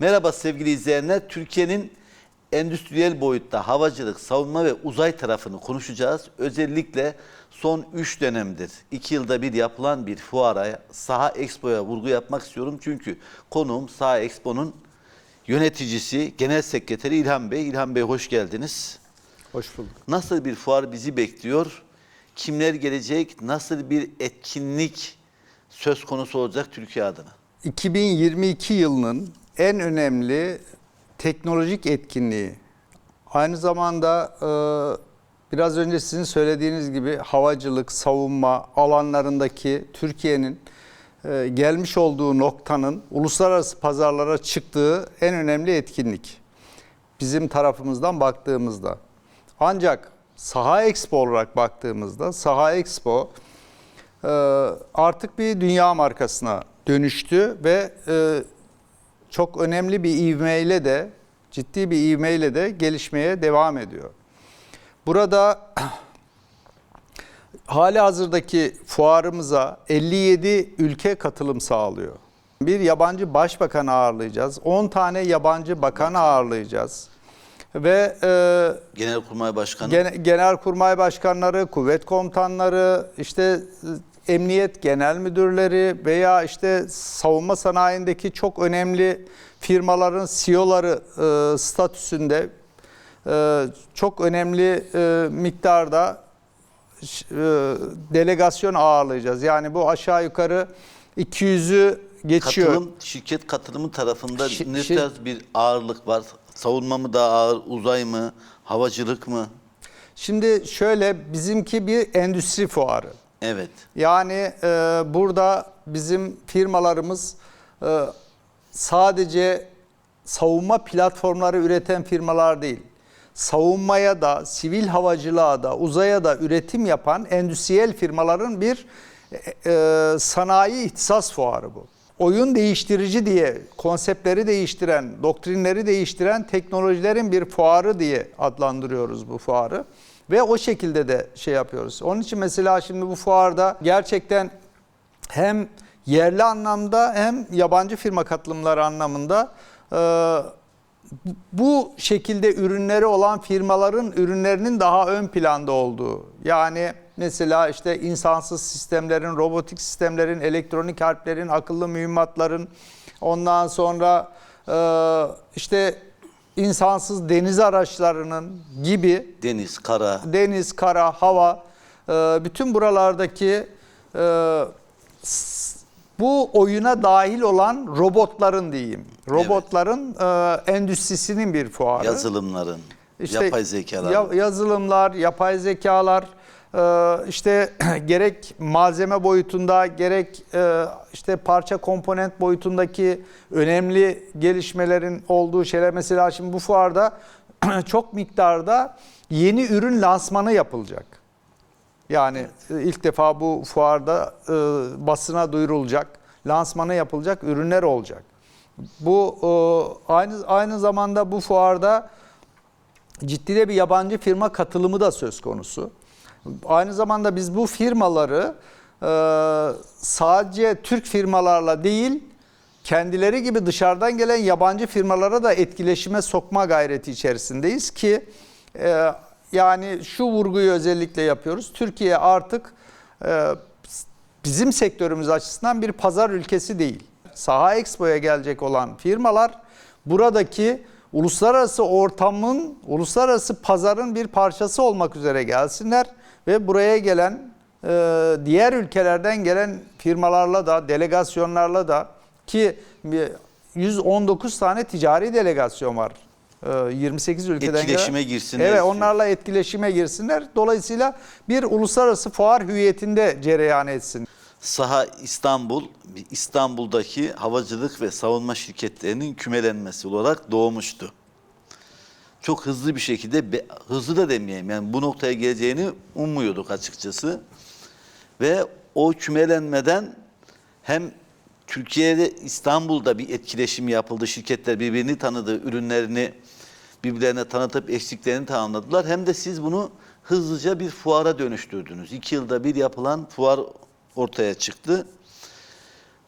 Merhaba sevgili izleyenler. Türkiye'nin endüstriyel boyutta havacılık, savunma ve uzay tarafını konuşacağız. Özellikle son 3 dönemdir 2 yılda bir yapılan bir fuara, Saha Expo'ya vurgu yapmak istiyorum. Çünkü konuğum Saha Expo'nun yöneticisi, genel sekreteri İlhan Bey. İlhan Bey hoş geldiniz. Hoş bulduk. Nasıl bir fuar bizi bekliyor? Kimler gelecek? Nasıl bir etkinlik söz konusu olacak Türkiye adına? 2022 yılının en önemli teknolojik etkinliği. Aynı zamanda e, biraz önce sizin söylediğiniz gibi havacılık, savunma alanlarındaki Türkiye'nin e, gelmiş olduğu noktanın uluslararası pazarlara çıktığı en önemli etkinlik. Bizim tarafımızdan baktığımızda. Ancak Saha Expo olarak baktığımızda Saha Expo e, artık bir dünya markasına dönüştü ve e, çok önemli bir ivmeyle de ciddi bir ivmeyle de gelişmeye devam ediyor. Burada hali hazırdaki fuarımıza 57 ülke katılım sağlıyor. Bir yabancı başbakan ağırlayacağız. 10 tane yabancı bakan ağırlayacağız. Ve e, Genelkurmay Başkanı Gene- Genelkurmay başkanları, kuvvet komutanları, işte emniyet genel müdürleri veya işte savunma sanayindeki çok önemli firmaların CEO'ları e, statüsünde e, çok önemli e, miktarda e, delegasyon ağırlayacağız. Yani bu aşağı yukarı 200'ü geçiyor. katılım, şirket katılımı tarafında Şi- ne tarz bir ağırlık var? Savunma mı daha ağır, uzay mı, havacılık mı? Şimdi şöyle bizimki bir endüstri fuarı. Evet. Yani e, burada bizim firmalarımız e, sadece savunma platformları üreten firmalar değil. Savunmaya da, sivil havacılığa da, uzaya da üretim yapan endüstriyel firmaların bir e, e, sanayi ihtisas fuarı bu. Oyun değiştirici diye konseptleri değiştiren, doktrinleri değiştiren teknolojilerin bir fuarı diye adlandırıyoruz bu fuarı. Ve o şekilde de şey yapıyoruz. Onun için mesela şimdi bu fuarda gerçekten hem yerli anlamda hem yabancı firma katılımları anlamında e, bu şekilde ürünleri olan firmaların ürünlerinin daha ön planda olduğu. Yani mesela işte insansız sistemlerin, robotik sistemlerin, elektronik harplerin, akıllı mühimmatların, ondan sonra e, işte insansız deniz araçlarının gibi Deniz, kara, deniz, kara, hava, e, bütün buralardaki e, bu oyuna dahil olan robotların diyeyim. Robotların e, endüstrisinin bir fuarı. yazılımların, İşte yapay zekalar. ya- yazılımlar, yapay zekalar, işte gerek malzeme boyutunda gerek e, işte parça komponent boyutundaki önemli gelişmelerin olduğu şeyler. Mesela şimdi bu fuarda çok miktarda yeni ürün lansmanı yapılacak. Yani e, ilk defa bu fuarda e, basına duyurulacak, lansmanı yapılacak ürünler olacak. Bu aynı aynı zamanda bu fuarda ciddi de bir yabancı firma katılımı da söz konusu. Aynı zamanda biz bu firmaları e, sadece Türk firmalarla değil, kendileri gibi dışarıdan gelen yabancı firmalara da etkileşime sokma gayreti içerisindeyiz ki e, yani şu vurguyu özellikle yapıyoruz. Türkiye artık e, bizim sektörümüz açısından bir pazar ülkesi değil. Saha Expo'ya gelecek olan firmalar buradaki uluslararası ortamın, uluslararası pazarın bir parçası olmak üzere gelsinler ve buraya gelen e, diğer ülkelerden gelen firmalarla da, delegasyonlarla da ki bir 119 tane ticari delegasyon var. E, 28 ülkeden Etkileşime gelen. girsinler Evet, onlarla etkileşime girsinler. Dolayısıyla bir uluslararası fuar hüviyetinde cereyan etsin. Saha İstanbul, İstanbul'daki havacılık ve savunma şirketlerinin kümelenmesi olarak doğmuştu. Çok hızlı bir şekilde, hızlı da demeyeyim yani bu noktaya geleceğini ummuyorduk açıkçası. Ve o kümelenmeden hem Türkiye'de İstanbul'da bir etkileşim yapıldı. Şirketler birbirini tanıdı, ürünlerini birbirlerine tanıtıp eksiklerini tamamladılar. Hem de siz bunu hızlıca bir fuara dönüştürdünüz. İki yılda bir yapılan fuar ortaya çıktı.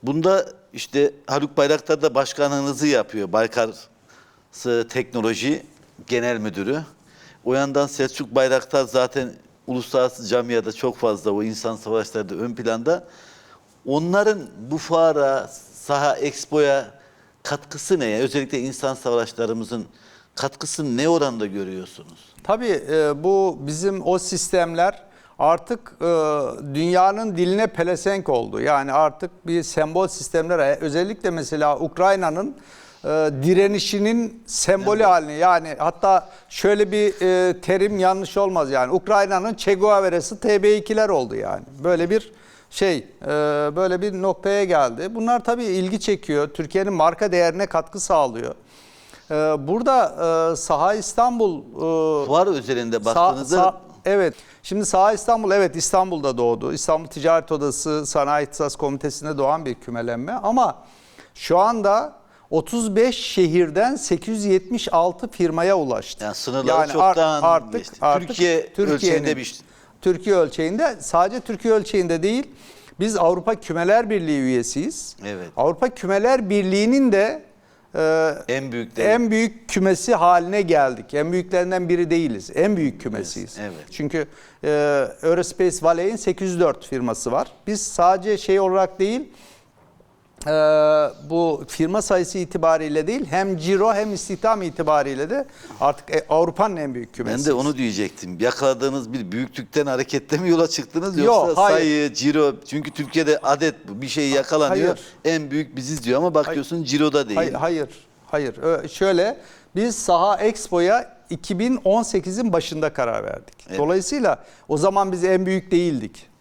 Bunda işte Haluk Bayraktar da başkanlığınızı yapıyor. Baykar Teknoloji Genel Müdürü. O Selçuk Bayraktar zaten uluslararası camiada çok fazla o insan savaşlarda ön planda. Onların bu fuara, saha expo'ya katkısı ne? Özellikle insan savaşlarımızın katkısını ne oranda görüyorsunuz? Tabii e, bu bizim o sistemler artık e, dünyanın diline pelesenk oldu. Yani artık bir sembol sistemler e, özellikle mesela Ukrayna'nın e, direnişinin sembolü haline yani hatta şöyle bir e, terim yanlış olmaz yani Ukrayna'nın Che Guevara'sı TB2'ler oldu yani. Böyle bir şey e, böyle bir noktaya geldi. Bunlar tabii ilgi çekiyor. Türkiye'nin marka değerine katkı sağlıyor. E, Burada e, Saha İstanbul e, Fuar özelinde Sa- baktığınızda sa- evet. Şimdi Saha İstanbul evet İstanbul'da doğdu. İstanbul Ticaret Odası Sanayi İhtisas Komitesi'nde doğan bir kümelenme ama şu anda 35 şehirden 876 firmaya ulaştı. Yani sınırları çoktan geçti. Türkiye ölçeğinde bir- Türkiye ölçeğinde sadece Türkiye ölçeğinde değil. Biz Avrupa Kümeler Birliği üyesiyiz. Evet. Avrupa Kümeler Birliği'nin de e, en büyük de en büyük kümesi haline geldik. En büyüklerinden biri değiliz. En büyük kümesiyiz. Evet. Çünkü e, Aerospace Valley'in 804 firması var. Biz sadece şey olarak değil, e, bu firma sayısı itibariyle değil, hem ciro hem istihdam itibariyle de artık e, Avrupa'nın en büyük kümesi. ben de onu diyecektim. Yakaladığınız bir büyüklükten hareketle mi yola çıktınız Yok, yoksa hayır. sayı, ciro çünkü Türkiye'de adet bu bir şey yakalanıyor. Hayır. En büyük biziz diyor ama bakıyorsun ciroda değil. Hayır, hayır, hayır. Ö- Şöyle, biz Saha Expo'ya 2018'in başında karar verdik. Evet. Dolayısıyla o zaman biz en büyük değildik.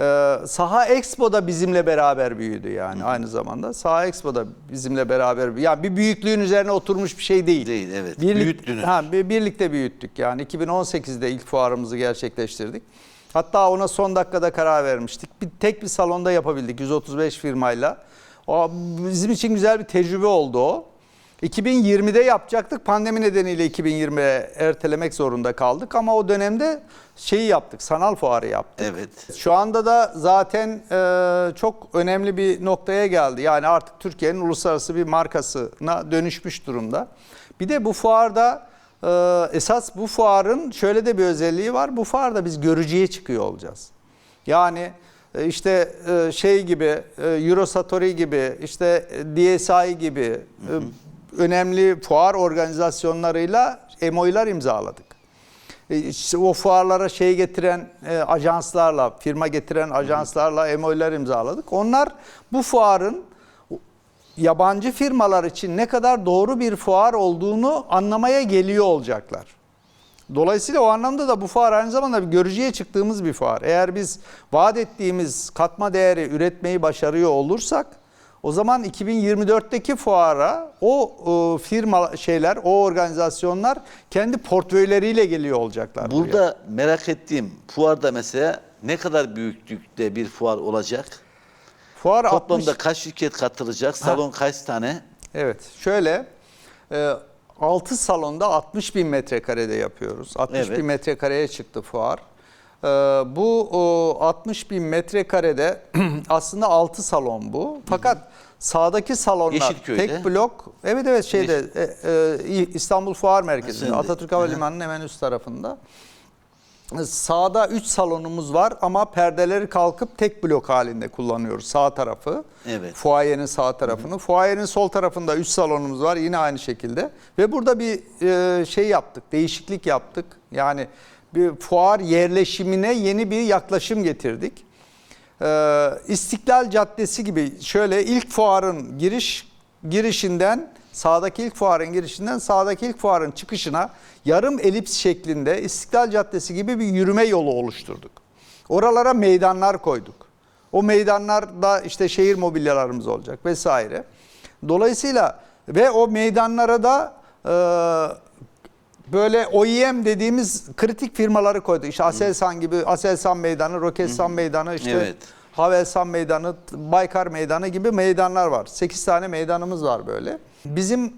Ee, Saha Expo da bizimle beraber büyüdü yani aynı zamanda. Saha Expo da bizimle beraber büyüdü. Yani bir büyüklüğün üzerine oturmuş bir şey değil. Değil, evet. Birlik- Büyüttünüz. Ha, bir- birlikte büyüttük yani 2018'de ilk fuarımızı gerçekleştirdik. Hatta ona son dakikada karar vermiştik. Bir tek bir salonda yapabildik 135 firmayla. O bizim için güzel bir tecrübe oldu o. 2020'de yapacaktık. Pandemi nedeniyle 2020'ye ertelemek zorunda kaldık ama o dönemde şeyi yaptık. Sanal fuarı yaptık. Evet. Şu anda da zaten e, çok önemli bir noktaya geldi. Yani artık Türkiye'nin uluslararası bir markasına dönüşmüş durumda. Bir de bu fuarda e, esas bu fuarın şöyle de bir özelliği var. Bu fuarda biz görücüye çıkıyor olacağız. Yani e, işte e, şey gibi, e, Eurosatori gibi, işte DSI gibi e, önemli fuar organizasyonlarıyla MO'lar imzaladık. E, o fuarlara şey getiren e, ajanslarla, firma getiren ajanslarla MO'lar imzaladık. Onlar bu fuarın yabancı firmalar için ne kadar doğru bir fuar olduğunu anlamaya geliyor olacaklar. Dolayısıyla o anlamda da bu fuar aynı zamanda bir görücüye çıktığımız bir fuar. Eğer biz vaat ettiğimiz katma değeri üretmeyi başarıyor olursak o zaman 2024'teki fuara o e, firma şeyler, o organizasyonlar kendi portföyleriyle geliyor olacaklar. buraya. Burada merak ettiğim fuarda mesela ne kadar büyüklükte bir fuar olacak? fuar Toplamda 60 kaç şirket katılacak? Salon kaç tane? Evet şöyle e, 6 salonda 60 bin metrekarede yapıyoruz. 60 Evet. bin metrekareye çıktı fuar. E, bu o, 60 bin metrekarede aslında 6 salon bu. Fakat sağdaki salonlar Yeşilköy'de. tek blok. Evet evet şeyde e, e, İstanbul Fuar Merkezi'nde Atatürk Havalimanı'nın hemen üst tarafında. Sağda 3 salonumuz var ama perdeleri kalkıp tek blok halinde kullanıyoruz sağ tarafı. Evet. Fuayenin sağ tarafını. Fuayenin sol tarafında 3 salonumuz var yine aynı şekilde. Ve burada bir e, şey yaptık, değişiklik yaptık. Yani bir fuar yerleşimine yeni bir yaklaşım getirdik. Ee, İstiklal Caddesi gibi şöyle ilk fuarın giriş girişinden sağdaki ilk fuarın girişinden sağdaki ilk fuarın çıkışına yarım elips şeklinde İstiklal Caddesi gibi bir yürüme yolu oluşturduk. Oralara meydanlar koyduk. O meydanlarda işte şehir mobilyalarımız olacak vesaire. Dolayısıyla ve o meydanlara da e, böyle OEM dediğimiz kritik firmaları koyduk. İşte Aselsan gibi Aselsan Meydanı, Roketsan Meydanı, işte Evet. Havelsan Meydanı, Baykar Meydanı gibi meydanlar var. 8 tane meydanımız var böyle. Bizim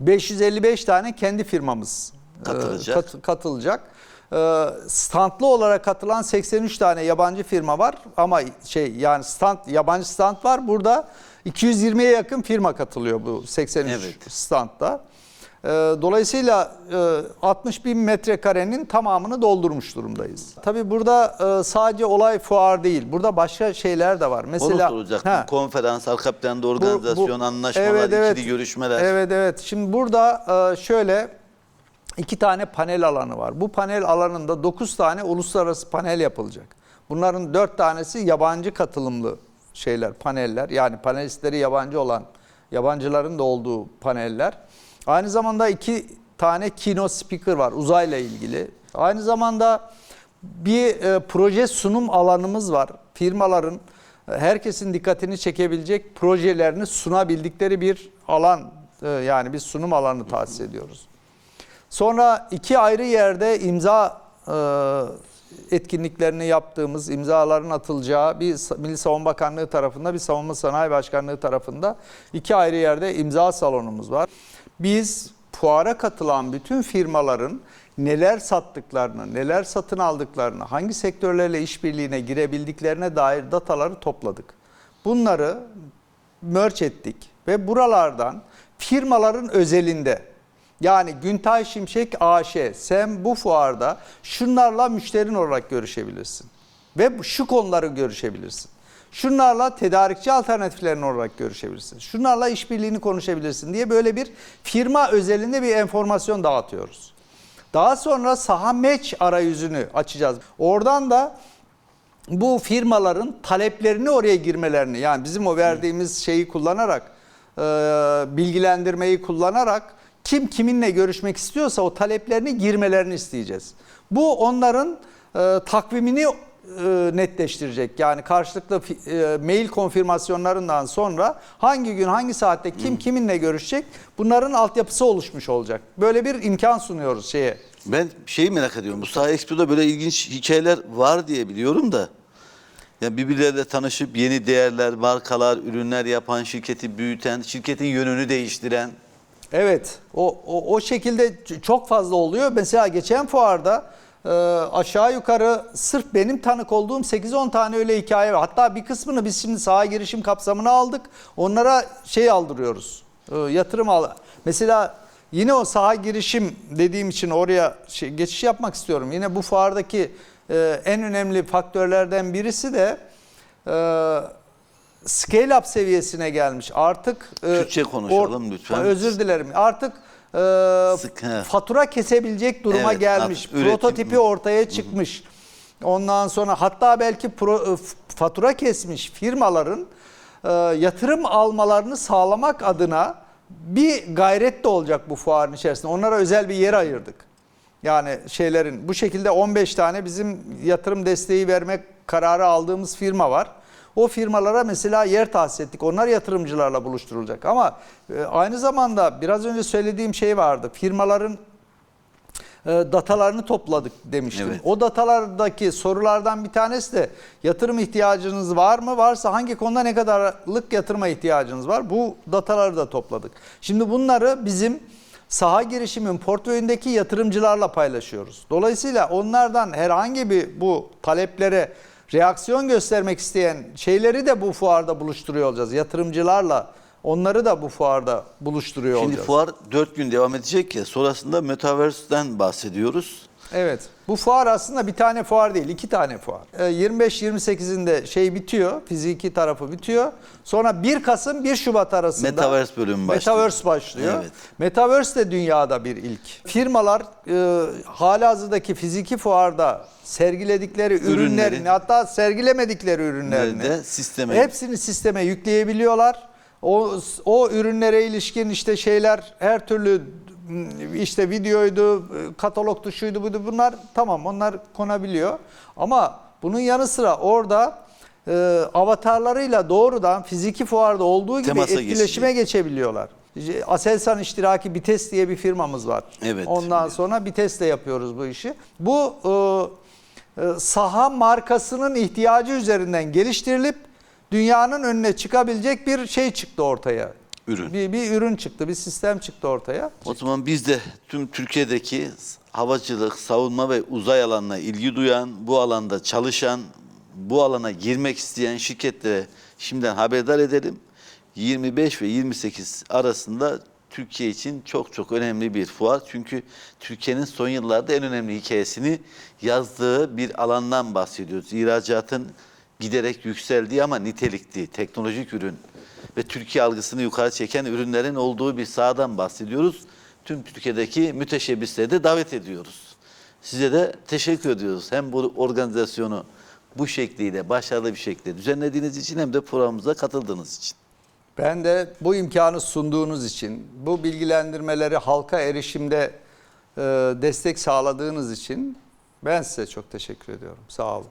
555 tane kendi firmamız e, Katılacak. kat- katılacak. E, Standlı olarak katılan 83 tane yabancı firma var ama şey yani stand yabancı stand var. Burada 220'ye yakın firma katılıyor bu 83 Evet. standta. Ee, Dolayısıyla e, 60 bin metrekarenin tamamını doldurmuş durumdayız. Tabii burada e, sadece olay fuar değil. Burada başka şeyler de var. Onu Mesela soracaktım. Ha. Konferans, arka planda Bu- organizasyon, bu- anlaşmalar, Evet, evet. ikili görüşmeler. Evet evet. Şimdi burada e, şöyle iki tane panel alanı var. Bu panel alanında 9 tane uluslararası panel yapılacak. Bunların 4 tanesi yabancı katılımlı şeyler, paneller. Yani panelistleri yabancı olan, yabancıların da olduğu paneller. Aynı zamanda iki tane keynote speaker var uzayla ilgili. Aynı zamanda bir e, proje sunum alanımız var. Firmaların e, herkesin dikkatini çekebilecek projelerini sunabildikleri bir alan e, yani bir sunum alanı tahsis ediyoruz. Sonra iki ayrı yerde imza e, etkinliklerini yaptığımız, imzaların atılacağı bir Milli Savunma Bakanlığı tarafında, bir Savunma Sanayi Başkanlığı tarafında iki ayrı yerde imza salonumuz var. Biz fuara katılan bütün firmaların neler sattıklarını, neler satın aldıklarını, hangi sektörlerle işbirliğine girebildiklerine dair dataları topladık. Bunları merge ettik ve buralardan firmaların özelinde yani Güntay Şimşek AŞ sen bu fuarda şunlarla müşterin olarak görüşebilirsin. Ve şu konuları görüşebilirsin. Şunlarla tedarikçi alternatiflerin olarak görüşebilirsin. Şunlarla işbirliğini konuşabilirsin diye böyle bir firma özelinde bir enformasyon dağıtıyoruz. Daha sonra saha match arayüzünü açacağız. Oradan da bu firmaların taleplerini oraya girmelerini yani bizim o verdiğimiz şeyi kullanarak e, bilgilendirmeyi kullanarak kim kiminle görüşmek istiyorsa o taleplerini girmelerini isteyeceğiz. Bu onların e, takvimini netleştirecek. Yani karşılıklı e, mail konfirmasyonlarından sonra hangi gün hangi saatte kim kiminle görüşecek bunların altyapısı oluşmuş olacak. Böyle bir imkan sunuyoruz şeye. Ben şeyi merak ediyorum. Bu Saha Expo'da böyle ilginç hikayeler var diye biliyorum da. Yani birbirleriyle tanışıp yeni değerler, markalar, ürünler yapan, şirketi büyüten, şirketin yönünü değiştiren. Evet, o, o, o şekilde çok fazla oluyor. Mesela geçen fuarda e, aşağı yukarı sırf benim tanık olduğum 8-10 tane öyle hikaye var. Hatta bir kısmını biz şimdi saha girişim kapsamına aldık. Onlara şey aldırıyoruz, e, yatırım al. Mesela yine o saha girişim dediğim için oraya şey, geçiş yapmak istiyorum. Yine bu fuardaki e, en önemli faktörlerden birisi de e, scale up seviyesine gelmiş. Artık e, Türkçe konuşalım lütfen. Özür dilerim. Artık e, Sık- he. fatura kesebilecek duruma Evet, gelmiş. artık üretim- Prototipi ortaya çıkmış. Ondan sonra hatta belki pro- e, f- fatura kesmiş firmaların e, yatırım almalarını sağlamak adına bir gayret de olacak bu fuarın içerisinde. Onlara özel bir yer ayırdık. Yani şeylerin bu şekilde 15 tane bizim yatırım desteği vermek kararı aldığımız firma var. O firmalara mesela yer tahsis ettik. Onlar yatırımcılarla buluşturulacak. Ama e, aynı zamanda biraz önce söylediğim şey vardı. Firmaların e, datalarını topladık demiştim. Evet. O datalardaki sorulardan bir tanesi de yatırım ihtiyacınız var mı? Varsa hangi konuda ne kadarlık yatırıma ihtiyacınız var? Bu dataları da topladık. Şimdi bunları bizim saha girişimin portföyündeki yatırımcılarla paylaşıyoruz. Dolayısıyla onlardan herhangi bir bu taleplere reaksiyon göstermek isteyen şeyleri de bu fuarda buluşturuyor olacağız. Yatırımcılarla onları da bu fuarda buluşturuyor Şimdi olacağız. fuar 4 gün devam edecek ya. Sonrasında Metaverse'den bahsediyoruz. Evet. Bu fuar aslında bir tane fuar değil, iki tane fuar. Ee, 25-28'inde şey bitiyor, fiziki tarafı bitiyor. Sonra 1 Kasım 1 Şubat arasında Metaverse bölümü başlıyor. Metaverse başlıyor. Evet. Metaverse de dünyada bir ilk. Firmalar e, halihazırdaki fiziki fuarda sergiledikleri Ürünleri. ürünlerini hatta sergilemedikleri ürünlerini Nerede? Sisteme. hepsini sisteme yükleyebiliyorlar. O, o ürünlere ilişkin işte şeyler her türlü işte videoydu, katalogtu, şuydu buydu bunlar tamam onlar konabiliyor. Ama bunun yanı sıra orada e, avatarlarıyla doğrudan fiziki fuarda olduğu gibi Temasa etkileşime geçebiliyorlar. Aselsan İştiraki Bites diye bir firmamız var. Evet, Ondan biliyorum. sonra Bites'le yapıyoruz bu işi. Bu e, e, saha markasının ihtiyacı üzerinden geliştirilip dünyanın önüne çıkabilecek bir şey çıktı ortaya. Ürün. Bir, bir ürün çıktı, bir sistem çıktı ortaya. O zaman biz de tüm Türkiye'deki havacılık, savunma ve uzay alanına ilgi duyan, bu alanda çalışan, bu alana girmek isteyen şirketlere şimdiden haberdar edelim. 25 ve 28 arasında Türkiye için çok çok önemli bir fuar. Çünkü Türkiye'nin son yıllarda en önemli hikayesini yazdığı bir alandan bahsediyoruz. İhracatın giderek yükseldiği ama nitelikli, teknolojik ürün ve Türkiye algısını yukarı çeken ürünlerin olduğu bir sahadan bahsediyoruz. Tüm Türkiye'deki müteşebbisleri de davet ediyoruz. Size de teşekkür ediyoruz. Hem bu organizasyonu bu şekliyle başarılı bir şekilde düzenlediğiniz için hem de programımıza katıldığınız için. Ben de bu imkanı sunduğunuz için, bu bilgilendirmeleri halka erişimde e, destek sağladığınız için ben size çok teşekkür ediyorum. Sağ olun.